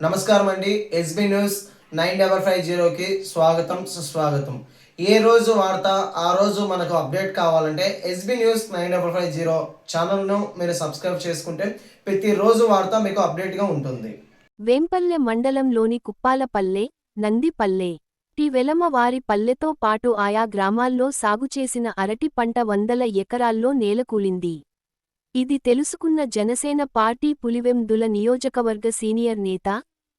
నమస్కారం అండి SB news nine double five జీరోకి స్వాగతం సుస్వాగతం. ఏ రోజు వార్త ఆ రోజు మనకు అప్డేట్ కావాలంటే SB news nine double five zero ఛానల్ను మీరు సబ్స్క్రైబ్ చేసుకుంటే ప్రతిరోజు వార్త మీకు అప్డేట్గా ఉంటుంది. వేంపల్లె మండలంలోని కుప్పాలపల్లె నందిపల్లె టి వెలమ వారి పల్లెతో పాటు ఆయా గ్రామాల్లో సాగు చేసిన అరటి పంట వందల ఎకరాల్లో నేలకూలింది. ఇది తెలుసుకున్న జనసేన పార్టీ పులివెందుల నియోజకవర్గ సీనియర్ నేత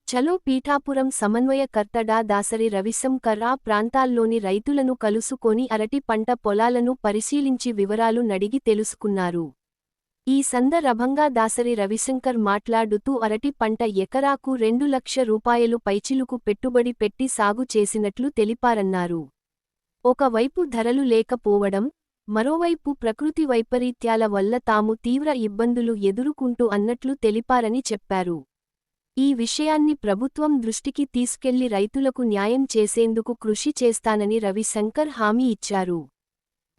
చలో పీఠాపురం సమన్వయకర్త డా దాసరి రవిశంకర్ ఆ ప్రాంతాల్లోని రైతులను కలుసుకొని అరటి పంట పొలాలను పరిశీలించి వివరాలు నడిగి తెలుసుకున్నారు. ఈ సందర్భంగా దాసరి రవిశంకర్ మాట్లాడుతూ అరటి పంట ఎకరాకు రెండు లక్ష రూపాయలు పైచిలుకు పెట్టుబడి పెట్టి సాగు చేసినట్లు తెలిపారన్నారు. ఒకవైపు ధరలు లేకపోవడం మరోవైపు ప్రకృతి వైపరీత్యాల వల్ల తాము తీవ్ర ఇబ్బందులు ఎదుర్కొంటూ అన్నట్లు తెలిపారని చెప్పారు. ఈ విషయాన్ని ప్రభుత్వం దృష్టికి తీసుకెళ్ళి రైతులకు న్యాయం చేసేందుకు కృషి చేస్తానని రవిశంకర్ హామీ ఇచ్చారు.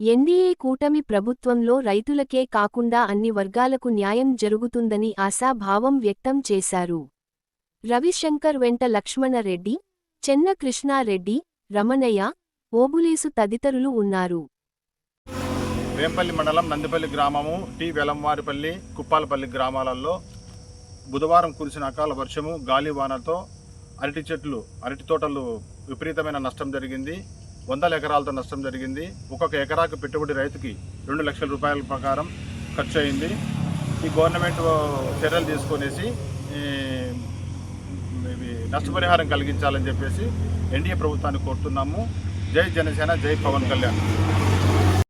ఎన్డీఏ కూటమి ప్రభుత్వంలో రైతులకే కాకుండా అన్ని వర్గాలకు న్యాయం జరుగుతుందని ఆశాభావం వ్యక్తం చేశారు. రవిశంకర్ వెంట లక్ష్మణరెడ్డి చెన్న కృష్ణారెడ్డి రమణయ్య ఓబులేసు తదితరులు ఉన్నారు. వేంపల్లి మండలం నందిపల్లి గ్రామము టి వెలంవారిపల్లి కుప్పాలపల్లి గ్రామాలలో బుధవారం కురిసిన అకాల వర్షము గాలి వానతో అరటి చెట్లు అరటి తోటలు విపరీతమైన నష్టం జరిగింది. వందల ఎకరాలతో నష్టం జరిగింది. ఒక్కొక్క ఎకరాకు పెట్టుబడి రైతుకి రెండు లక్షల రూపాయల ప్రకారం ఖర్చు అయింది ఈ గవర్నమెంట్ చర్యలు తీసుకునేసి నష్టపరిహారం కలిగించాలని చెప్పేసి ఎన్డీఏ ప్రభుత్వాన్ని కోరుతున్నాము. జై జనసేన జై పవన్ కళ్యాణ్.